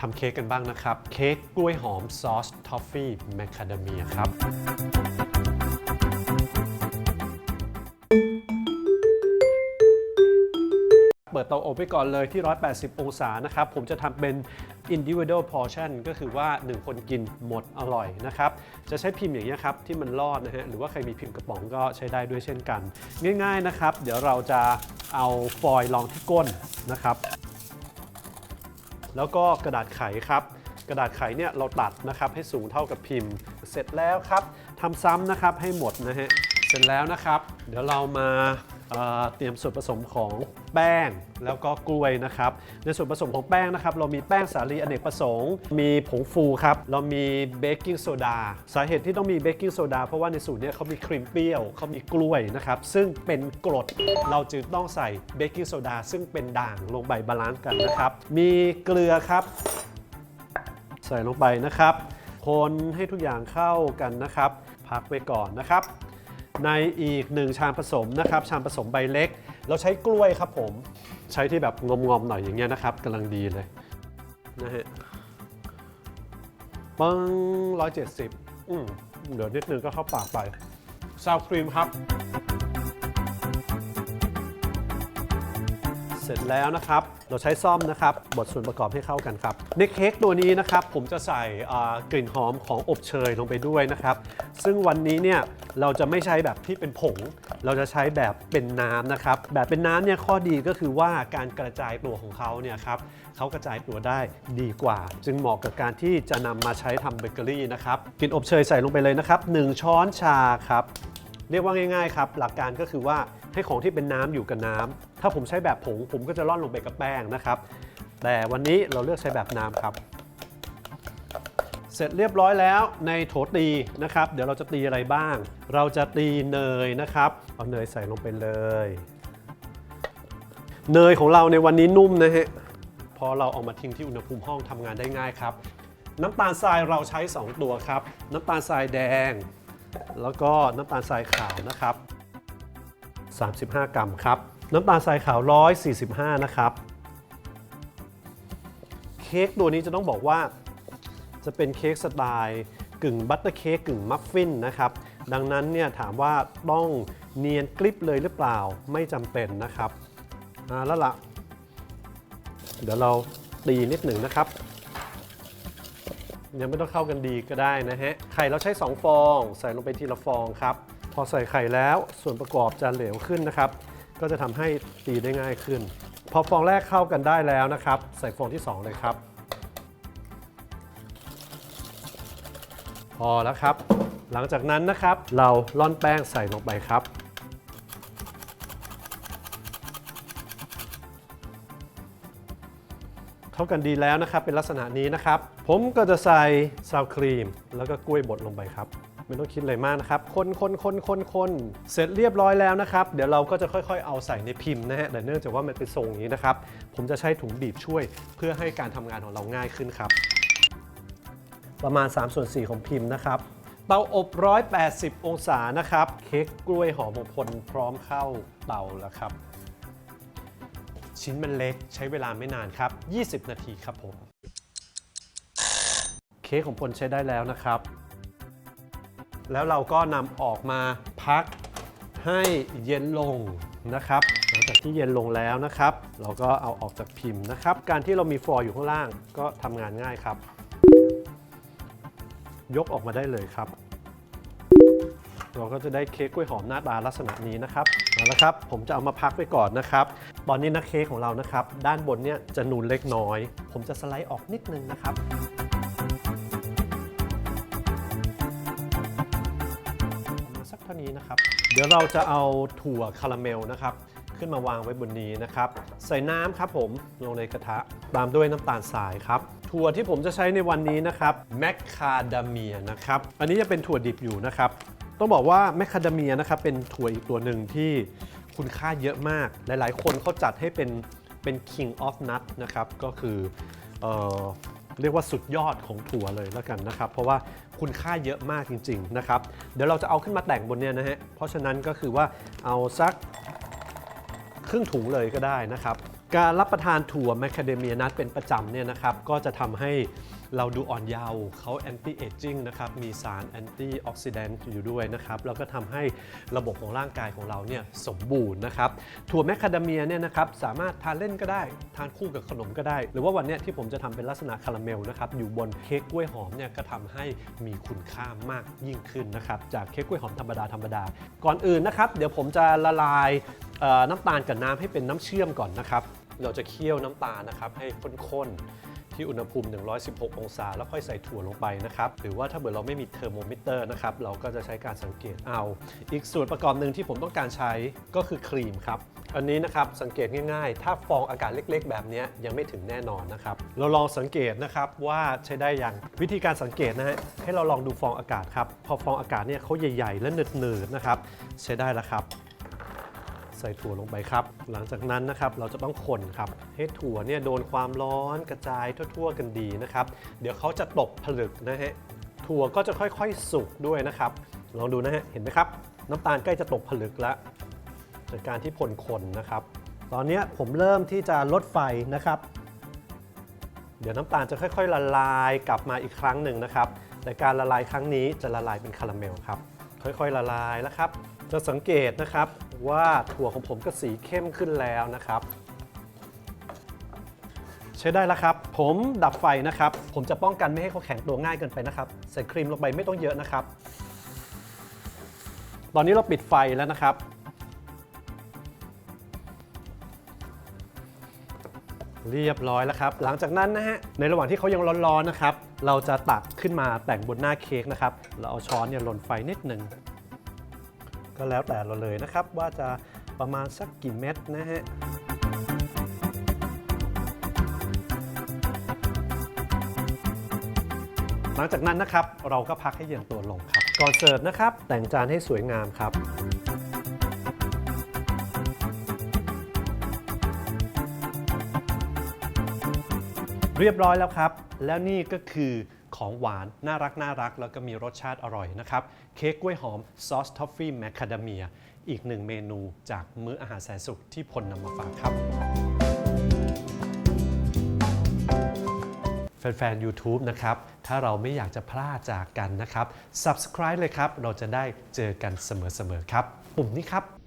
ทำเค้กกันบ้างนะครับ เค้กกล้วยหอมซอสทอฟฟี่แมคคาเดเมียครับเปิดเตาอบไปก่อนเลยที่ 180 องศานะครับ ผมจะทำเป็น individual portion ก็คือว่า 1 คนกินหมดอร่อยนะครับ จะใช้พิมพ์อย่างนี้ครับ ที่มันรอดนะฮะ หรือว่าใครมีพิมพ์กระป๋องก็ใช้ได้ด้วยเช่นกัน ง่ายๆนะครับ เดี๋ยวเราจะเอาฟอยล์รองที่ก้นนะครับ แล้วก็กระดาษไขครับ กระดาษไขเนี่ยเราตัดนะครับให้สูงเท่ากับพิมพ์ เสร็จแล้วครับทำซ้ำนะครับให้หมดนะฮะเสร็จแล้วนะครับ เดี๋ยวเรามา เตรียมส่วนผสมของแป้งแล้วก็กล้วยนะครับ ในส่วนผสมของแป้งนะครับ เรามีแป้งสาลีอเนกประสงค์ มีผงฟูครับ เรามีเบกกิ้งโซดาสาเหตุที่ต้องมีเบกกิ้งโซดาเพราะว่าในสูตรนี้เขามีครีมเปรี้ยวเขามีกล้วยนะครับ ซึ่งเป็นกรดเราจึงต้องใส่เบกกิ้งโซดาซึ่งเป็นด่างลงไปบาลานซ์กันนะครับ มีเกลือครับ ใส่ลงไปนะครับ คนให้ทุกอย่างเข้ากันนะครับ พักไว้ก่อนนะครับ ในอีกหนึ่งชามผสมนะครับชามผสมใบเล็ก เราใช้กล้วยครับผมใช้ที่แบบงอมๆหน่อยอย่างเงี้ยนะครับกำลังดีเลยนะฮะปึ้งร้อยเจ็ดสิบอืมเดี๋ยวนิดนึงก็เข้าปากไปซาวครีมครับ ร็จแล้วนะครับ เราใช้ซ่อมนะครับบดส่วนประกอบให้เข้ากันครับ ในเค้กตัวนี้นะครับ ผมจะใส่กลิ่นหอมของอบเชยลงไปด้วยนะครับ ซึ่งวันนี้เนี่ยเราจะไม่ใช้แบบที่เป็นผง เราจะใช้แบบเป็นน้ำนะครับ แบบเป็นน้ำเนี่ยข้อดีก็คือว่าการกระจายตัวของเขาเนี่ยครับเขากระจายตัวได้ดีกว่า จึงเหมาะกับการที่จะนำมาใช้ทำเบเกอรี่นะครับกลิ่นอบเชยใส่ลงไปเลยนะครับหนึ่งช้อนชาครับ เรียกว่าง่ายๆครับหลักการก็คือว่าให้ของที่เป็นน้ำอยู่กับน้ำถ้าผมใช้แบบผงผมก็จะร่อนลงไปกับแป้งนะครับ แต่วันนี้เราเลือกใช้แบบน้ำครับ เสร็จเรียบร้อยแล้วในโถตีนะครับ เดี๋ยวเราจะตีอะไรบ้าง เราจะตีเนยนะครับเอาเนยใส่ลงไปเลย เนยของเราในวันนี้นุ่มนะฮะพอเราเอามาทิ้งที่อุณหภูมิห้องทำงานได้ง่ายครับน้ำตาลทรายเราใช้ 2 ตัวครับ น้ำตาลทรายแดง แล้วก็น้ำตาลทรายขาวนะครับ 35 กรัมครับ น้ำตาลทรายขาว 145 นะครับ เค้กตัวนี้จะต้องบอกว่า จะเป็นเค้กสไตล์กึ่งบัตเตอร์เค้กกึ่งมัฟฟินนะครับ ดังนั้นเนี่ยถามว่าต้องเนียนกริบเลยหรือเปล่าไม่จำเป็นนะครับแล้วละเดี๋ยวเราตีนิดหนึ่งนะครับ ยังไม่ต้องเข้ากันดีก็ได้นะฮะ ไข่เราใช้ 2 ฟอง ใส่ลงไปทีละฟองครับ พอใส่ไข่แล้วส่วนประกอบจะเหลวขึ้นนะครับ ก็จะทำให้ตีได้ง่ายขึ้น พอฟองแรกเข้ากันได้แล้วนะครับ ใส่ฟองที่ 2 เลยครับ พอแล้วครับ หลังจากนั้นนะครับ เราล่อนแป้งใส่ลงไปครับ เข้ากันดีแล้วนะครับ เป็นลักษณะนี้นะครับ ผมก็จะใส่ซาวครีม แล้วก็กล้วยบดลงไปครับ ไม่ต้องคิดอะไรมากนะครับ คนคนคนคนคนเสร็จเรียบร้อยแล้วนะครับ เดี๋ยวเราก็จะค่อยๆ เอาใส่ในพิมพ์นะฮะ แต่เนื่องจากว่ามันเป็นทรงนี้นะครับ ผมจะใช้ถุงบีบช่วย เพื่อให้การทำงานของเราง่ายขึ้นครับ ประมาณ3ส่วน4ของพิมพ์นะครับเตาอบ 180 องศานะครับ เค้กกล้วยหอมของพลพร้อมเข้าเตาแล้วครับ ชิ้นมันเล็กใช้เวลาไม่นานครับ 20 นาทีครับผม เค้กของพลใช้ได้แล้วนะครับ แล้วเราก็นำออกมาพักให้เย็นลงนะครับหลังจากที่เย็นลงแล้วนะครับ เราก็เอาออกจากพิมพ์นะครับ การที่เรามีฟอยล์อยู่ข้างล่างก็ทำงานง่ายครับ ยกออกมาได้เลยครับ เราก็จะได้เค้กกล้วยหอมหน้าตาลักษณะนี้นะครับเอาละครับ ผมจะเอามาพักไว้ก่อนนะครับ ตอนนี้นะเค้กของเรานะครับ ด้านบนเนี่ยจะนูนเล็กน้อย ผมจะสไลด์ออกนิดนึงนะครับมาสักเท่านี้นะครับ เดี๋ยวเราจะเอาถั่วคาราเมลนะครับขึ้นมาวางไว้บนนี้นะครับ ใส่น้ำครับผมลงในกระทะตามด้วยน้ำตาลทรายครับถั่วที่ผมจะใช้ในวันนี้นะครับแมคคาเดเมียนะครับ อันนี้จะเป็นถั่วดิบอยู่นะครับ ต้องบอกว่าแมคคาเดเมียนะครับเป็นถั่วอีกตัวหนึ่งที่คุณค่าเยอะมาก หลายๆ คนเขาจัดให้เป็นเป็น king of nut นะครับ ก็คือเออเรียกว่าสุดยอดของถั่วเลยแล้วกันนะครับ เพราะว่าคุณค่าเยอะมากจริง ๆ นะครับ เดี๋ยวเราจะเอาขึ้นมาแต่งบนเนี้ยนะฮะ เพราะฉะนั้นก็คือว่าเอาสักครึ่งถุงเลยก็ได้นะครับ การรับประทานถั่วแมคคาเดเมียนัทเป็นประจำเนี่ยนะครับ ก็จะทำให้ เราดูอ่อนเยาว์เขาแอนตี้เอจจิ้งนะครับมีสารแอนตี้ออกซิแดนต์อยู่ด้วยนะครับแล้วก็ทำให้ระบบของร่างกายของเราเนี่ยสมบูรณ์นะครับถั่วแมคคาเดเมียเนี่ยนะครับสามารถทานเล่นก็ได้ ทานคู่กับขนมก็ได้ หรือว่าวันนี้ที่ผมจะทำเป็นลักษณะคาราเมลนะครับอยู่บนเค้กกล้วยหอมเนี่ยก็ทำให้มีคุณค่ามากยิ่งขึ้นนะครับจากเค้กกล้วยหอมธรรมดาธรรมดาก่อนอื่นนะครับเดี๋ยวผมจะละลายน้ำตาลกับน้ำให้เป็นน้ำเชื่อมก่อนนะครับเราจะเคี่ยวน้ำตาลนะครับให้ข้นๆ ที่อุณหภูมิ 116 องศา แล้วค่อยใส่ถั่วลงไปนะครับ หรือว่าถ้าเกิดเราไม่มีเทอร์โมมิเตอร์นะครับ เราก็จะใช้การสังเกตเอา อีกส่วนประกอบหนึ่งที่ผมต้องการใช้ก็คือครีมครับ อันนี้นะครับสังเกตง่ายๆ ถ้าฟองอากาศเล็กๆ แบบนี้ยังไม่ถึงแน่นอนนะครับ เราลองสังเกตนะครับว่าใช้ได้ยัง วิธีการสังเกตนะฮะ ให้เราลองดูฟองอากาศครับ พอฟองอากาศเนี่ยเขาใหญ่ๆ และหนืดๆนะครับ ใช้ได้แล้วครับ ใส่ถั่วลงไปครับ หลังจากนั้นนะครับเราจะต้องคนครับให้ถั่วเนี่ยโดนความร้อนกระจายทั่ว ๆ กันดีนะครับ เดี๋ยวเขาจะตกผลึกนะฮะถั่วก็จะค่อยๆสุกด้วยนะครับ ลองดูนะฮะเห็นไหมครับ น้ำตาลใกล้จะตกผลึกแล้วจากการที่พลคนนะครับ ตอนนี้ผมเริ่มที่จะลดไฟนะครับ เดี๋ยวน้ำตาลจะค่อย ๆ ละลายกลับมาอีกครั้งหนึ่งนะครับแต่การละลายครั้งนี้จะละลายเป็นคาราเมลครับ ค่อยๆละลายแล้วครับ จะสังเกตนะครับ ว่าถั่วของผมก็สีเข้มขึ้นแล้วนะครับ ใช้ได้แล้วครับ ผมดับไฟนะครับ ผมจะป้องกันไม่ให้เขาแข็งตัวง่ายเกินไปนะครับ ใส่ครีมลงไปไม่ต้องเยอะนะครับ ตอนนี้เราปิดไฟแล้วนะครับเรียบร้อยแล้วครับ หลังจากนั้นนะฮะ ในระหว่างที่เขายังร้อนๆนะครับ เราจะตักขึ้นมาแต่งบนหน้าเค้กนะครับ เราเอาช้อนเนี่ยหล่นไฟนิดหนึ่ง ก็แล้วแต่เราเลยนะครับ ว่าจะประมาณสักกี่เม็ดนะฮะหลังจากนั้นนะครับเราก็พักให้เย็นตัวลงครับ ก่อนเสิร์ฟนะครับ แต่งจานให้สวยงามครับเรียบร้อยแล้วครับ แล้วนี่ก็คือ ของหวานน่ารักน่ารัก แล้วก็มีรสชาติอร่อยนะครับ เค้กกล้วยหอมซอสทอฟฟี่แมคคาเดเมียอีกหนึ่งเมนูจากมื้ออาหารแสนสุขที่พลนำมาฝากครับ แฟนๆ YouTube นะครับ ถ้าเราไม่อยากจะพลาดจากกันนะครับ Subscribe เลยครับ เราจะได้เจอกันเสมอๆ ครับ ปุ่มนี้ครับ